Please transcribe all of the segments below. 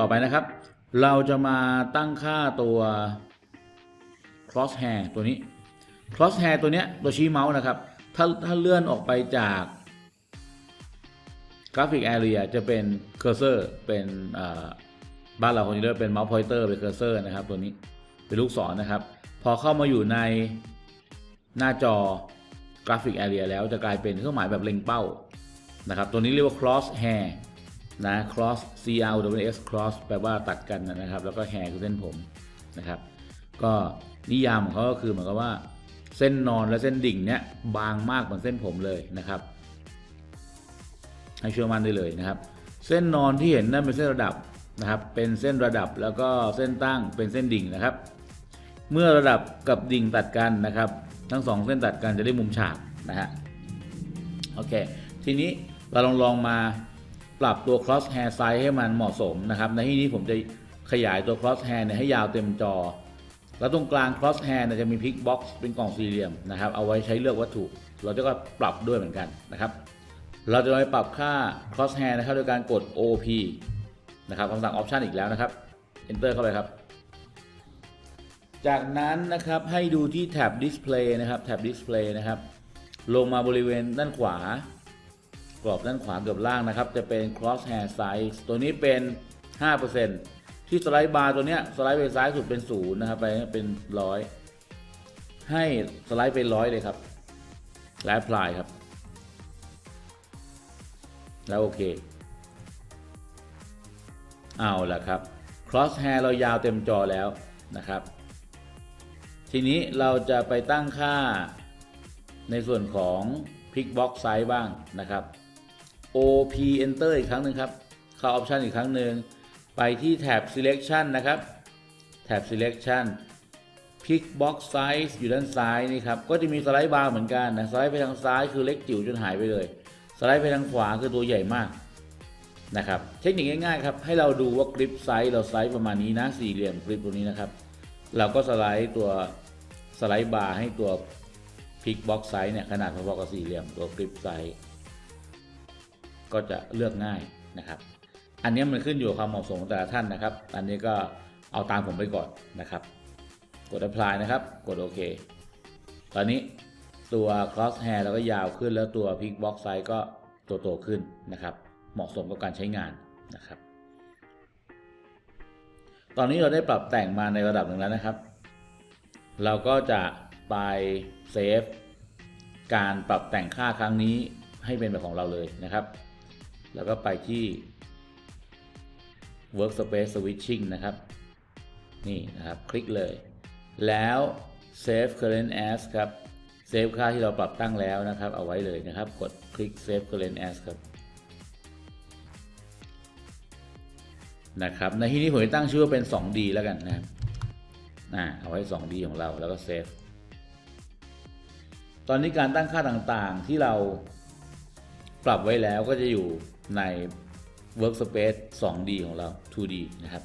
ต่อไปนะครับ เราจะมาตั้งค่าตัว crosshair ตัวนี้ crosshair ตัวเนี้ยตัวชี้เมาส์นะครับ ถ้าถ้าเลื่อนออกไปจากกราฟิก area จะเป็น cursor เป็นบ้านเราคนนี้เรียกว่าเป็น mouse pointer เป็น cursor นะครับ ตัวนี้เป็นลูกศรนะครับ พอเข้ามาอยู่ในหน้าจอกราฟิก area แล้วจะกลายเป็นเครื่องหมายแบบเล็งเป้านะครับ ตัวนี้เรียกว่า cross hair นะ cross c r w s cross แปลว่าตัดกันนะครับ แล้วก็ hair คือเส้นผมนะครับ ก็นิยามของเขาก็คือเหมือนกับว่า เส้นนอนและเส้นดิ่งเนี้ยบางมากเหมือนเส้นผมเลยนะครับให้เชื่อมั่นได้เลยนะครับ เส้นนอนที่เห็นนั่นเป็นเส้นระดับนะครับ เป็นเส้นระดับแล้วก็เส้นตั้งเป็นเส้นดิ่งนะครับ เมื่อระดับกับดิ่งตัดกันนะครับ ทั้งสองเส้นตัดกันจะได้มุมฉากนะฮะโอเค ทีนี้เราลองลองมา ปรับตัว cross hair size ให้มันเหมาะสมนะครับ ในที่นี้ผมจะขยายตัว cross hair เนี่ยให้ยาวเต็มจอ แล้วตรงกลาง cross hair เนี่ยจะมี pick box เป็นกล่องสี่เหลี่ยมนะครับ เอาไว้ใช้เลือกวัตถุ เราจะก็ปรับด้วยเหมือนกันนะครับ เราจะไปปรับค่า cross hair นะครับโดยการกด OP นะครับคำสั่ง option อีกแล้วนะครับ enter เข้าไปครับ จากนั้นนะครับให้ดูที่แท็บ display นะครับ แท็บ display นะครับ ลงมาบริเวณด้านขวา กรอบด้านขวาเกือบล่างนะครับ จะเป็น cross hair size ตัวนี้เป็น 5%ที่สไลด์บาร์ตัวเนี้ยสไลด์ไปซ้ายสุดเป็นศูนย์นะครับไปเป็นร้อยให้สไลด์ไปร้อยเลยครับ และ apply ครับ แล้วโอเค เอาละครับ cross hair เรายาวเต็มจอแล้วนะครับ ทีนี้เราจะไปตั้งค่าในส่วนของ pick box size บ้างนะครับ OP enter อีกครั้งหนึ่งครับ เข้า option อีกครั้งหนึ่ง ไปที่แท็บ selection นะครับ แท็บ selection pick box size อยู่ด้านซ้ายนี่ครับ ก็จะมีสไลด์บาร์เหมือนกันนะ สไลด์ไปทางซ้ายคือเล็กจิ๋วจนหายไปเลย สไลด์ไปทางขวาคือตัวใหญ่มากนะครับ เทคนิคง่ายๆครับ ให้เราดูว่ากริปไซส์เราไซส์ประมาณนี้นะ สี่เหลี่ยมกริปตัวนี้นะครับ เราก็สไลด์ตัวสไลด์บาร์ให้ตัวพิกบ็อกไซส์เนี่ยขนาดพอๆกับสี่เหลี่ยมตัวกริปไซส์ ก็จะเลือกง่ายนะครับ อันนี้มันขึ้นอยู่กับความเหมาะสมของแต่ละท่านนะครับ อันนี้ก็เอาตามผมไปก่อนนะครับ กด apply นะครับ กดโอเค ตอนนี้ตัว cross hair เราก็ยาวขึ้นแล้วตัว pick box size ก็ตัวโตขึ้นนะครับ เหมาะสมกับการใช้งานนะครับ ตอนนี้เราได้ปรับแต่งมาในระดับหนึ่งแล้วนะครับ เราก็จะไปเซฟการปรับแต่งค่าครั้งนี้ให้เป็นแบบของเราเลยนะครับ แล้วก็ไปที่ workspace switching นะครับ นี่นะครับ คลิกเลย แล้ว save current as ครับ เซฟค่าที่เราปรับตั้งแล้วนะครับ เอาไว้เลยนะครับ กดคลิก save current as ครับ นะครับ ในที่นี้ผมจะตั้งชื่อว่าเป็น 2D แล้วกันนะครับเอาไว้ 2D ของเราแล้วก็เซฟ ตอนนี้การตั้งค่าต่างๆที่เราปรับไว้แล้วก็จะอยู่ ใน workspace 2D ของเรา 2D นะครับ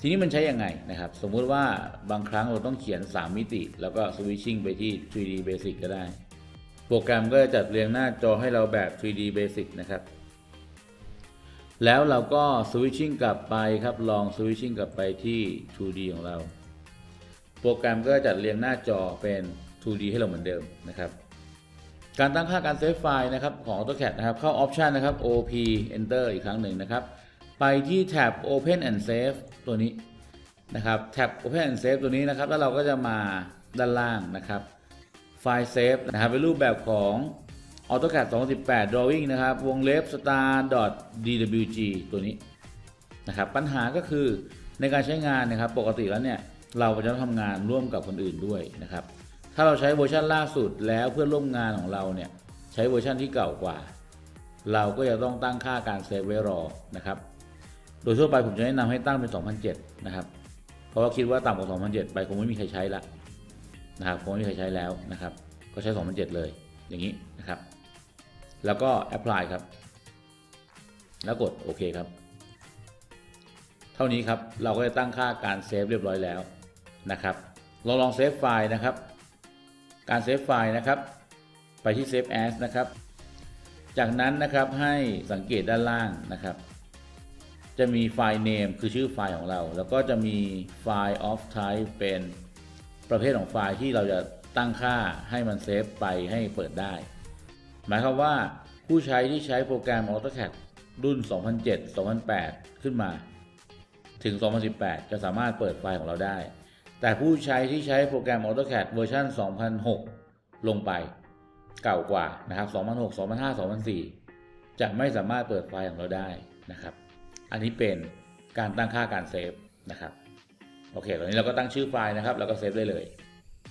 ทีนี้มันใช้ยังไงนะครับ สมมุติว่าบางครั้งเราต้องเขียน 3 มิติ แล้วก็ switching ไปที่ 3D basic ก็ได้ โปรแกรมก็จะจัดเรียงหน้าจอให้เราแบบ 3D basic นะครับ แล้วเราก็ switching กลับไปครับ ลอง switching กลับไปที่ 2D ของเรา โปรแกรมก็จะจัดเรียงหน้าจอเป็น 2D ให้เราเหมือนเดิมนะครับ การตั้งค่าการเซฟไฟล์นะครับของ AutoCAD นะครับ เข้า Option นะครับ OP Enter อีกครั้งหนึ่งนะครับ ไปที่แท็บ Open and Save ตัวนี้นะครับแท็บ Open and Save ตัวนี้นะครับ แล้วเราก็จะมาด้านล่างนะครับ ไฟล์เซฟนะครับเป็นรูปแบบของ AutoCAD 2018 Drawing นะครับ วงเล็บ star.dwg ตัวนี้นะครับ ปัญหาก็คือในการใช้งานนะครับ ปกติแล้วเนี่ย เราจะทำงานร่วมกับคนอื่นด้วยนะครับ ถ้าเราใช้เวอร์ชันล่าสุดแล้วเพื่อนร่วมงานของเราเนี่ยใช้เวอร์ชันที่เก่ากว่า เราก็จะต้องตั้งค่าการเซฟไว้รอนะครับ โดยทั่วไปผมจะแนะนำให้ตั้งเป็น 2007 นะครับ เพราะว่าคิดว่าต่ำกว่า 2007 ไปคงไม่มีใครใช้ละนะครับคงไม่มีใครใช้แล้วนะครับ ก็ใช้ 2007 เลยอย่างนี้นะครับ แล้วก็ apply ครับ แล้วกดโอเคครับ เท่านี้ครับเราก็จะตั้งค่าการเซฟเรียบร้อยแล้วนะครับลองลองเซฟไฟล์นะครับ การเซฟไฟล์นะครับ ไปที่ Save As นะครับ จากนั้นนะครับให้สังเกตด้านล่างนะครับ จะมีไฟล์ name คือชื่อไฟล์ของเรา แล้วก็จะมีไฟล์ of type เป็นประเภทของไฟล์ที่เราจะตั้งค่าให้มันเซฟไปให้เปิดได้ หมายความว่าผู้ใช้ที่ใช้โปรแกรม AutoCAD รุ่น 2007 2008 ขึ้นมา ถึง 2018 จะสามารถเปิดไฟล์ของเราได้ แต่ผู้ใช้ที่ใช้โปรแกรม AutoCAD เวอร์ชัน2006 ลงไปเก่ากว่านะครับ2006 2005 2004 จะไม่สามารถเปิดไฟล์ของเราได้นะครับ อันนี้เป็นการตั้งค่าการเซฟนะครับโอเคตอนนี้เราก็ตั้งชื่อไฟล์นะครับ แล้วก็เซฟได้เลย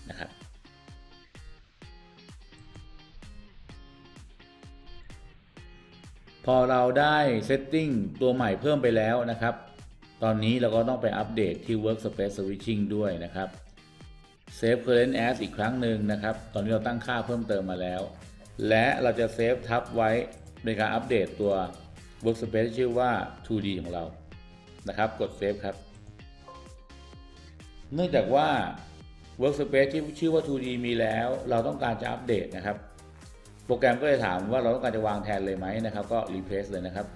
นะครับพอเราได้เซตติ้งตัวใหม่เพิ่มไปแล้วนะครับ ตอนนี้เราก็ต้องไปอัปเดตที่ Workspace Switching ด้วยนะครับ Save Current As อีกครั้งหนึ่งนะครับ ตอนนี้เราตั้งค่าเพิ่มเติมมาแล้ว และเราจะเซฟทับไว้ในการอัปเดตตัว Workspace ที่ชื่อว่า 2D ของเรานะครับ กด Save ครับ เนื่องจากว่า Workspace ที่ชื่อว่า 2D มีแล้ว เราต้องการจะอัปเดตนะครับ โปรแกรมก็เลยถามว่าเราต้องการจะวางแทนเลยไหมนะครับ ก็ replace เลยนะครับ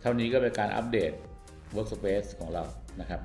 เท่านี้ก็เป็นการอัปเดต Workspace ของเรานะครับ